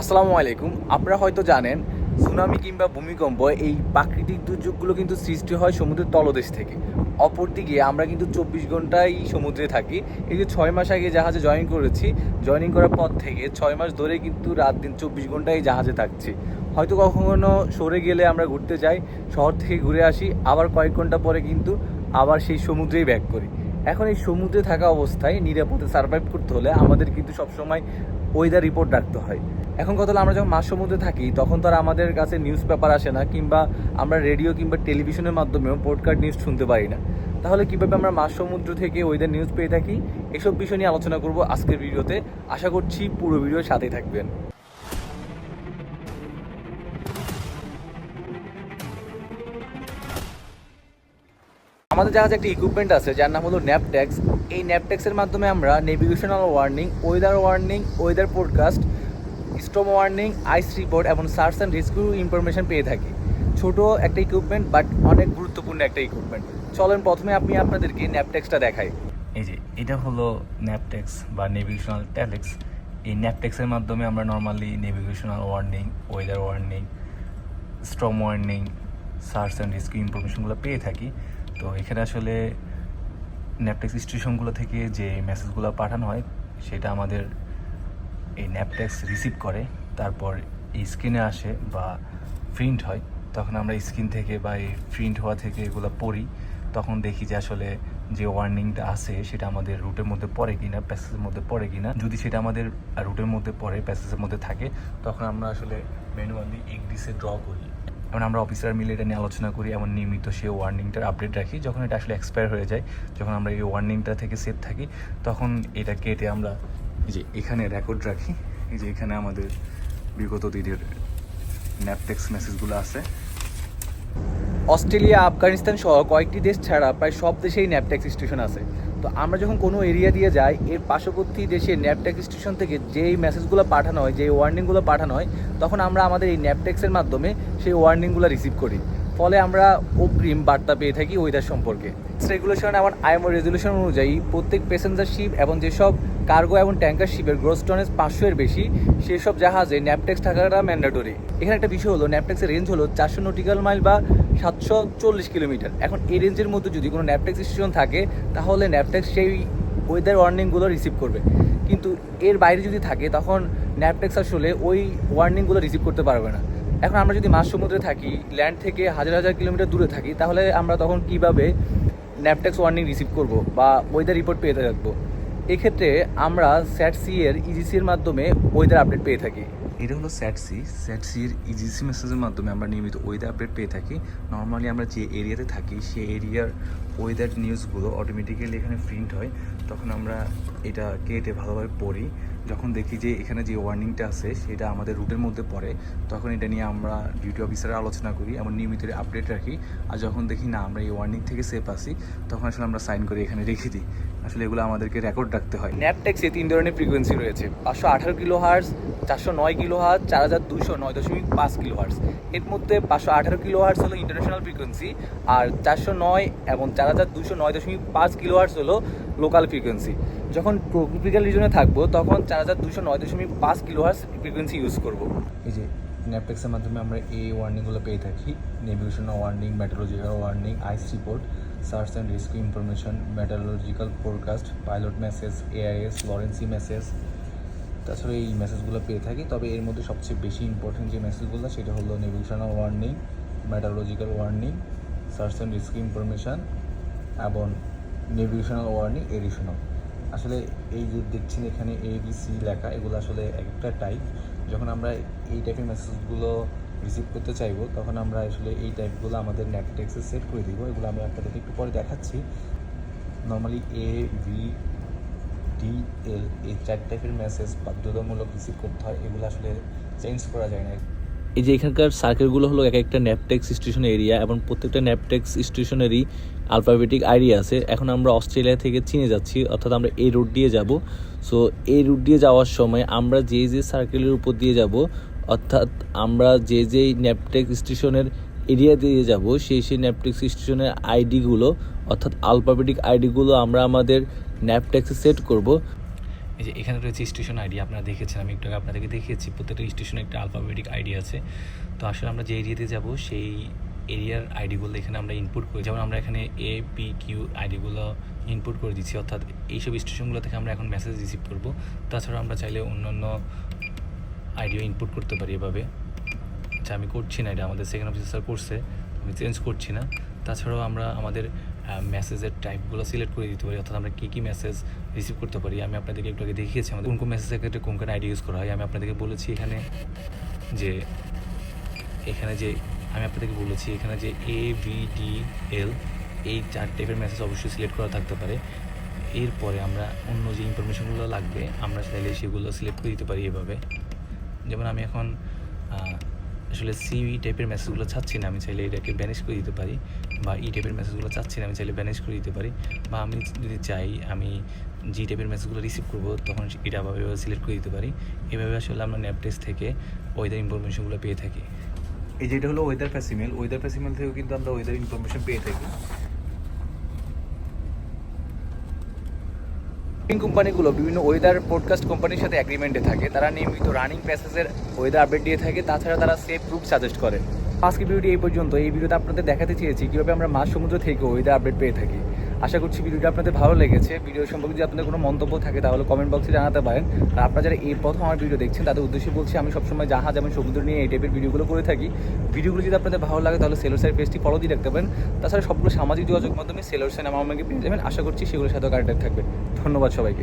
আসসালামু আলাইকুম। আপনারা হয়তো জানেন, সুনামি কিংবা ভূমিকম্প এই প্রাকৃতিক দুর্যোগগুলো কিন্তু সৃষ্টি হয় সমুদ্রের তলদেশ থেকে। অপরদিকে আমরা কিন্তু চব্বিশ ঘন্টাই সমুদ্রে থাকি। এই যে ছয় মাস আগে জাহাজে জয়েন করেছি জয়েনিং করার পর থেকে ছয় মাস ধরে কিন্তু রাত দিন চব্বিশ ঘন্টাই জাহাজে থাকছি। হয়তো কখনো সরে গেলে আমরা ঘুরতে যাই, শহর থেকে ঘুরে আসি, আবার কয়েক ঘণ্টা পরে কিন্তু আবার সেই সমুদ্রেই ব্যাক করি। এখন এই সমুদ্রে থাকা অবস্থায় নিরাপদে সার্ভাইভ করতে হলে আমাদের কিন্তু সবসময় ওয়েদার রিপোর্ট রাখতে হয়। এখন কথা হলো আমরা যখন মাস সমুদ্রে থাকি, তখন তো আর আমাদের কাছে নিউজ পেপার আসে না, কিংবা আমরা রেডিও কিংবা টেলিভিশনের মাধ্যমেও পডকাস্ট নিউজ শুনতে পারি না। তাহলে কীভাবে আমরা মাস সমুদ্র থেকে ওয়েদার নিউজ পেয়ে থাকি? এসব বিষয় নিয়ে আলোচনা করব আজকের ভিডিওতে আশা করছি পুরো ভিডিওর সাথেই থাকবেন। আমাদের জাহাজে একটা ইকুইপমেন্ট আছে, যার নাম হলো ন্যাপট্যাক্স এই ন্যাপট্যাক্সের মাধ্যমে আমরা navigational warning weather warning weather podcast storm warning ice report এবং সার্চ অ্যান্ড রেস্কিউ ইনফরমেশন পেয়ে থাকি। ছোট একটা ইকুইপমেন্ট বাট অনেক গুরুত্বপূর্ণ একটা ইকুইপমেন্ট চলেন প্রথমে আমি আপনাদেরকে ন্যাপট্যাক্সটা দেখাই। এই যে, এটা হলো ন্যাপটেক্স বা নেভিগেশনাল ট্যালেক্স এই ন্যাপটেক্সের মাধ্যমে আমরা normally navigational warning weather warning storm warning search and rescue ইনফরমেশনগুলো পেয়ে থাকি। তো এখানে আসলে ন্যাপটেক্স স্টেশনগুলো থেকে যে মেসেজগুলো পাঠানো হয়, সেটা আমাদের এই ন্যাপটেক্স রিসিভ করে। তারপর এই স্ক্রিনে আসে বা প্রিন্ট হয়। তখন আমরা স্ক্রিন থেকে বা এই প্রিন্ট হওয়া থেকে এগুলো পড়ি। তখন দেখি যে আসলে যে ওয়ার্নিংটা আছে, সেটা আমাদের রুটের মধ্যে পড়ে কিনা প্যাসেজের মধ্যে পড়ে কিনা। যদি সেটা আমাদের রুটের মধ্যে পড়ে প্যাসেজের মধ্যে থাকে, তখন আমরা আসলে ম্যানুয়ালি ইংলিশে ড্র করি। এবং আমরা অফিসার মিলে এটা নিয়ে আলোচনা করি, এমন নিয়মিত সেই ওয়ার্নিংটার আপডেট রাখি। যখন এটা আসলে এক্সপায়ার হয়ে যায়, যখন আমরা এই ওয়ার্নিংটা থেকে সেফ থাকি, তখন এটা কেটে আমরা যে এখানে রেকর্ড রাখি। এই যে এখানে আমাদের বিগত দিনের ন্যাপটেক্স মেসেজগুলো আছে। অস্ট্রেলিয়া, আফগানিস্তান সহ কয়েকটি দেশ ছাড়া প্রায় সব দেশেই ন্যাপটেক্স স্টেশন আছে। তো আমরা যখন কোনো এরিয়া দিয়ে যাই, এর পার্শ্ববর্তী দেশে ন্যাপটেক স্টেশন থেকে যেই মেসেজগুলো পাঠানো হয়, যেই ওয়ার্নিংগুলো পাঠানো হয়, তখন আমরা আমাদের এই ন্যাপটেক্সের মাধ্যমে সেই ওয়ার্নিংগুলো রিসিভ করি। ফলে আমরা অগ্রিম বার্তা পেয়ে থাকি ওয়েদার সম্পর্কে। রেগুলেশন এবং আইএমও রেজুলেশন অনুযায়ী প্রত্যেক প্যাসেঞ্জার শিপ এবং যেসব কার্গো এবং ট্যাঙ্কার শিপের গ্রোস টনেজ পাঁচশো এর বেশি, সেসব জাহাজে ন্যাপটেক্স থাকাটা ম্যান্ডেটরি এখানে একটা বিষয় হলো ন্যাপটেক্সের রেঞ্জ হলো চারশো নটিক্যাল মাইল বা সাতশো চল্লিশ কিলোমিটার এখন এই রেঞ্জের মধ্যে যদি কোনো ন্যাপটেক্স স্টেশন থাকে, তাহলে ন্যাপটেক্স সেই ওয়েদার ওয়ার্নিংগুলো রিসিভ করবে। কিন্তু এর বাইরে যদি থাকে, তখন ন্যাপটেক্স আসলে ওই ওয়ার্নিংগুলো রিসিভ করতে পারবে না। এখন আমরা যদি মাঝ সমুদ্রে থাকি ল্যান্ড থেকে হাজার হাজার কিলোমিটার দূরে থাকি, তাহলে আমরা তখন কীভাবে ন্যাপটেক্স ওয়ার্নিং রিসিভ করব বা ওয়েদার রিপোর্ট পেয়ে থাকব? এক্ষেত্রে আমরা স্যাট সি এর ইজিসির মাধ্যমে ওয়েদার আপডেট পেয়ে থাকি। এটা হলো স্যাট সি স্যাট সির ইজিসি মেসেজের মাধ্যমে আমরা নিয়মিত ওয়েদার আপডেট পেয়ে থাকি। নর্মালি আমরা যে এরিয়াতে থাকি, সেই এরিয়ার ওয়েদার নিউজগুলো অটোমেটিক্যালি এখানে প্রিন্ট হয়, তখন আমরা এটা কেটে ভালোভাবে পড়ি। যখন দেখি যে এখানে যে ওয়ার্নিংটা আছে, সেটা আমাদের রুটের মধ্যে পড়ে, তখন এটা নিয়ে আমরা ডিউটি অফিসারে আলোচনা করি এবং নিয়মিত আপডেট রাখি। আর যখন দেখি না, আমরা এই ওয়ার্নিং থেকে সেফ আসি তখন আসলে আমরা সাইন করে এখানে রেখে দিই। আসলে এগুলো আমাদেরকে রেকর্ড রাখতে হয়। ন্যাপটেক্সে তিন ধরনের ফ্রিকোয়েন্সি রয়েছে। পাঁচশো আঠারো কিলো হার্স চারশো নয় কিলো হার্স চার হাজার দুশো নয় দশমিক পাঁচ কিলো হার্স এর মধ্যে পাঁচশো আঠারো কিলো হার্স হলো ইন্টারন্যাশনাল ফ্রিকোয়েন্সি আর চারশো নয় এবং চার হাজার দুশো নয় দশমিক পাঁচ কিলো হার্স হলো লোকাল ফ্রিকোয়েন্সি যখন ট্রপিক্যাল রিজনে থাকব, তখন চার হাজার দুশো নয় দশমিক পাঁচ কিলো হার্স ফ্রিকোয়েন্সি ইউজ করব। এই যে ন্যাপটেক্সের মাধ্যমে আমরা এই ওয়ার্নিংগুলো পেয়ে থাকি। Navigational warning meteorological warning ice report search and rescue information meteorological forecast pilot message AIS Lorenzi message তাছাড়া এই মেসেজগুলো পেয়ে থাকি। তবে এর মধ্যে সবচেয়ে বেশি ইম্পর্টেন্ট যে মেসেজগুলো সেটা হলো navigational warning meteorological warning search and rescue information এবং নেভিগেশনাল ওয়ার্নিং এডিশনাল আসলে এই যে দেখছেন এখানে এ বি সি লেখা, এগুলো আসলে এক একটা টাইপ যখন আমরা এই টাইপের মেসেজগুলো রিসিভ করতে চাইব, তখন আমরা আসলে এই টাইপগুলো আমাদের নেটটেক্সে সেট করে দিব। এগুলো আমরা আপনাদেরকে একটু পরে দেখাচ্ছি। Normally A V D L এই চার টাইপের মেসেজ বাধ্যতামূলক রিসিভ করতে হয়, এগুলো আসলে চেঞ্জ করা যায় না। এই যে এখানকার সার্কেলগুলো হলো এক একটা ন্যাপটেক্স স্টেশন এরিয়া এবং প্রত্যেকটা ন্যাপটেক্স স্টেশনেরই আলফাবেটিক আইডি আছে। এখন আমরা অস্ট্রেলিয়া থেকে চীনে যাচ্ছি, অর্থাৎ আমরা এই রুট দিয়ে যাব। সো এই রুট দিয়ে যাওয়ার সময় আমরা যে যে সার্কেলের উপর দিয়ে যাব, অর্থাৎ আমরা যে যেই ন্যাপটেক্স স্টেশনের এরিয়া দিয়ে যাব, সেই সেই ন্যাপটেক্স স্টেশনের আইডিগুলো অর্থাৎ আলফাবেটিক আইডিগুলো আমরা আমাদের ন্যাপটেক্সে সেট করব। এই যে এখানে রয়েছে স্টেশন আইডি আপনারা দেখেছেন, আমি একটু আপনাদেরকে দেখিয়েছি, প্রত্যেকটা স্টেশনে একটা আলফাবেটিক আইডি আছে। তো আসলে আমরা যে এরিয়াতে যাব, সেই এরিয়ার আইডিগুলো এখানে আমরা ইনপুট করি। যেমন আমরা এখানে এ পি কিউ আইডিগুলো ইনপুট করে দিচ্ছি, অর্থাৎ এইসব স্টেশনগুলো থেকে আমরা এখন মেসেজ রিসিভ করব। তাছাড়া আমরা চাইলে অন্যান্য আইডিও ইনপুট করতে পারি এভাবে। যা আমি করছি না এটা, আমাদের সেকেন্ড অফিসার করছে, আমি চেঞ্জ করছি না। তাছাড়াও আমরা আমাদের মেসেজের টাইপগুলো সিলেক্ট করে দিতে পারি, অর্থাৎ আমরা কী কী মেসেজ রিসিভ করতে পারি, আমি আপনাদেরকে একটু আগে দেখিয়েছি আমাদের কোন কোন মেসেজের ক্ষেত্রে কোন কোন আইডি ইউজ করা হয়। আমি আপনাদেরকে বলেছি এখানে যে এখানে যে, আমি আপনাদেরকে বলেছি এখানে যে এ ভি ডি এল এই চার টাইপের মেসেজ অবশ্যই সিলেক্ট করা থাকতে পারে। এরপরে আমরা অন্য যে ইনফরমেশনগুলো লাগবে, আমরা চাইলে সেগুলো সিলেক্ট করে দিতে পারি এভাবে। যেমন আমি এখন আসলে সি টাইপের মেসেজগুলো চাচ্ছি না, আমি চাইলে এটাকে ব্যানিশ করে দিতে পারি। বা ই টাইপের মেসেজগুলো চাচ্ছি না, আমি চাইলে ব্যানিশ করে দিতে পারি। বা আমি যদি চাই, আমি জি টাইপের মেসেজগুলো রিসিভ করব, তখন এটা আবার সিলেক্ট করে দিতে পারি। এভাবে আসলে আমরা ন্যাপটেস থেকে ওয়েদার ইনফরমেশনগুলো পেয়ে থাকি। এই যেটা হলো ওয়েদার ফ্যাসিমেল ওয়েদার ফ্যাসিমেল থেকেও কিন্তু আমরা ওয়েদার ইনফরমেশন পেয়ে থাকি। কোম্পানিগুলো বিভিন্ন ওয়েদার পডকাস্ট কোম্পানির সাথে অ্যাগ্রিমেন্টে থাকে। তারা নিয়মিত রানিং প্যাসেজের ওয়েদার আপডেট দিয়ে থাকে। তাছাড়া তারা সেফ রুট সাজেস্ট করে। আজকে ভিডিওটি এই পর্যন্ত। এই ভিডিওতে আপনাদের দেখাতে চেয়েছি কীভাবে আমরা মাছ সমুদ্র থেকে ওয়েদার আপডেট পেয়ে থাকি। আশা করছি ভিডিওটা আপনাদের ভালো লেগেছে। ভিডিও সম্পর্কে যদি আপনাদের কোনো মন্তব্য থাকে, তাহলে কমেন্ট বক্সে জানাতে পারেন। আর আপনারা যারা এই প্রথম আমার ভিডিও দেখছেন, তাদের উদ্দেশ্যে বলছি, আমি সবসময় জাহাজ এবং সমুদ্র নিয়ে এই টাইপের ভিডিওগুলো করে থাকি। ভিডিওগুলো যদি আপনাদের ভালো লাগে, তাহলে সেলোর সাইড পেজটি ফলো দিয়ে রাখতে পারেন। তাছাড়া সবগুলো সামাজিক যোগাযোগ মাধ্যমে সেলোর সাইন আমার আমাকে পেয়ে যাবেন। আশা করছি সেগুলোর সাথেও কানেক্টেড থাকবেন। ধন্যবাদ সবাইকে।